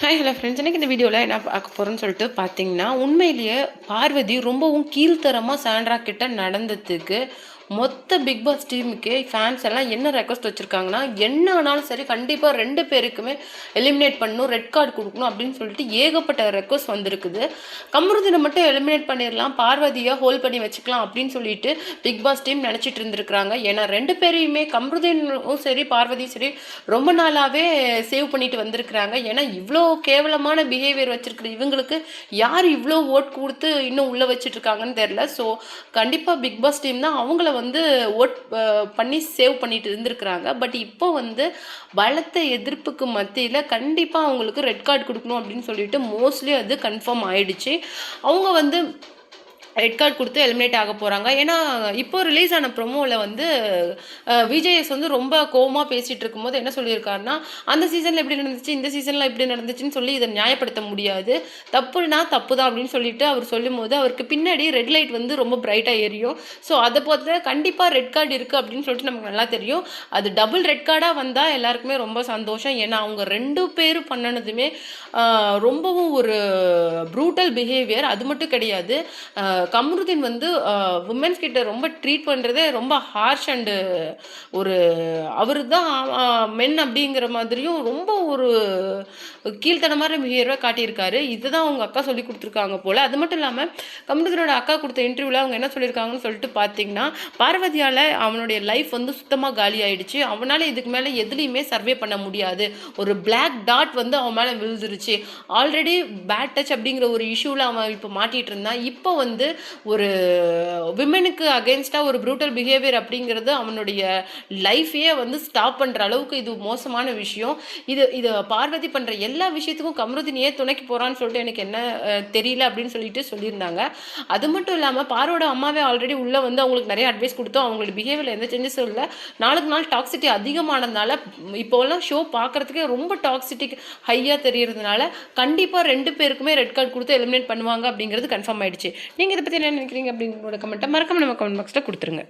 Hi hello friends எனக்கு இந்த வீடியோவில் என்ன பார்க்க போகிறேன்னு சொல்லிட்டு பார்த்தீங்கன்னா உண்மையிலேயே பார்வதி ரொம்பவும் கீழ்த்தரமாக சாண்ட்ரா கிட்ட நடந்ததுக்கு மொத்த பிக் பாஸ் டீமுக்கே ஃபேன்ஸ் எல்லாம் என்ன ரெக்வஸ்ட் வச்சுருக்காங்கன்னா என்ன ஆனாலும் சரி கண்டிப்பாக ரெண்டு பேருக்குமே எலிமினேட் பண்ணணும் ரெட் கார்டு கொடுக்கணும் அப்படின்னு சொல்லிட்டு ஏகப்பட்ட ரெக்வஸ்ட் வந்திருக்குது. கமருதினை மட்டும் எலிமினேட் பண்ணிடலாம் பார்வதியை ஹோல்ட் பண்ணி வச்சுக்கலாம் அப்படின்னு சொல்லிட்டு பிக் பாஸ் டீம் நினச்சிட்டு இருந்திருக்கிறாங்க. ஏன்னா ரெண்டு பேரையுமே கமருதினும் சரி பார்வதியும் சரி ரொம்ப நாளாகவே சேவ் பண்ணிட்டு வந்திருக்கிறாங்க. ஏன்னா இவ்வளோ கேவலமான பிஹேவியர் வச்சிருக்கிற இவங்களுக்கு யார் இவ்வளோ ஓட் கொடுத்து இன்னும் உள்ளே வச்சுட்டு இருக்காங்கன்னு தெரில ஸோ கண்டிப்பாக பிக் பாஸ் டீம் தான் அவங்கள வந்து ஓட் பண்ணி சேவ் பண்ணிட்டு இருந்திருக்கிறாங்க. பட் இப்போ வந்து பலத்த எதிர்ப்புக்கு மத்தியில் கண்டிப்பாக அவங்களுக்கு ரெட் கார்டு கொடுக்கணும் அப்படின்னு சொல்லிட்டு மோஸ்ட்லி அது கன்ஃபார்ம் ஆயிடுச்சு. அவங்க வந்து ரெட் கார்டு கொடுத்து எலிமினேட் ஆக போகிறாங்க ஏன்னா இப்போ ரிலீஸ் ஆன ப்ரொமோவில் வந்து அஹ், விஜயஸ் வந்து ரொம்ப கோவமாக பேசிகிட்டு இருக்கும்போது என்ன சொல்லியிருக்காருன்னா அந்த சீசனில் எப்படி நடந்துச்சு இந்த சீசனில் எப்படி நடந்துச்சுன்னு சொல்லி இதை நியாயப்படுத்த முடியாது. தப்புனா தப்பு தான் அப்படின்னு சொல்லிட்டு அவர் சொல்லும்போது அவருக்கு பின்னாடி ரெட் லைட் வந்து ரொம்ப பிரைட்டாக எரியும். ஸோ அதை பொறுத்த கண்டிப்பாக ரெட் கார்டு இருக்குது அப்படின்னு சொல்லிட்டு நமக்கு நல்லா தெரியும். அது டபுள் ரெட் கார்டாக வந்தால் எல்லாருக்குமே ரொம்ப சந்தோஷம். ஏன்னா அவங்க ரெண்டு பேரும் பண்ணினதுமே ரொம்பவும் ஒரு ப்ரூட்டல் பிஹேவியர் அது மட்டும் கிடையாது. கமருதீன் வந்து உமன்ஸ் கிட்ட ரொம்ப ட்ரீட் பண்ணுறதே ரொம்ப ஹார்ஷ் அண்டு ஒரு அவர் தான் மென் அப்படிங்கிற மாதிரியும் ரொம்ப ஒரு கீழ்த்தனமான பிஹேவியராக காட்டியிருக்காரு. இதுதான் அவங்க அக்கா சொல்லி கொடுத்துருக்காங்க போல். அது மட்டும் இல்லாமல் கமருதீனோட அக்கா கொடுத்த இன்டர்வியூவில் அவங்க என்ன சொல்லியிருக்காங்கன்னு சொல்லிட்டு பார்த்தீங்கன்னா பார்வதியால் அவனுடைய லைஃப் வந்து சுத்தமாக காலி ஆயிடுச்சு. அவனால் இதுக்கு மேலே எதுலேயுமே சர்வே பண்ண முடியாது. ஒரு பிளாக் டாட் வந்து அவன் மேலே விழுந்துருச்சு. ஆல்ரெடி பேட் டச் அப்படிங்கிற ஒரு இஷ்யூவில் அவன் இப்போ மாட்டிகிட்டு இருந்தான். இப்போ வந்து ஒரு விமனுக்கு அகேன்ஸ்டாக ஒரு ப்ரூட்டல் பிஹேவியர் அப்படிங்கிறது அவனுடைய லைஃபையே வந்து ஸ்டாப் பண்ணுற அளவுக்கு இது மோசமான விஷயம். இது இது பார்வதி பண்ணுற எல்லா விஷயத்துக்கும் கமருதினியே துணைக்கு போகிறான்னு சொல்லிட்டு எனக்கு என்ன தெரியல அப்படின்னு சொல்லிட்டு சொல்லியிருந்தாங்க. அது மட்டும் இல்லாமல் பாரோட அம்மாவே ஆல்ரெடி உள்ளே வந்து அவங்களுக்கு நிறைய அட்வைஸ் கொடுத்தோம். அவங்களோட பிஹேவியரில் எந்த சேஞ்சஸும் இல்லை. நாளுக்கு நாள் டாக்ஸிட்டி அதிகமானதுனால இப்போல்லாம் ஷோ பார்க்குறதுக்கே ரொம்ப டாக்ஸிட்டிக் ஹையாக தெரியறதுனால கண்டிப்பாக ரெண்டு பேருக்குமே ரெட் கார்டு கொடுத்து எலிமினேட் பண்ணுவாங்க அப்படிங்கிறது கன்ஃபார்ம் ஆயிடுச்சு. நீங்கள் இதை பற்றி என்ன நினைக்கிறீங்க அப்படிங்கிற கமெண்ட்டை மறக்காம நம்ம கமெண்ட் பாக்ஸில் கொடுத்துருங்க.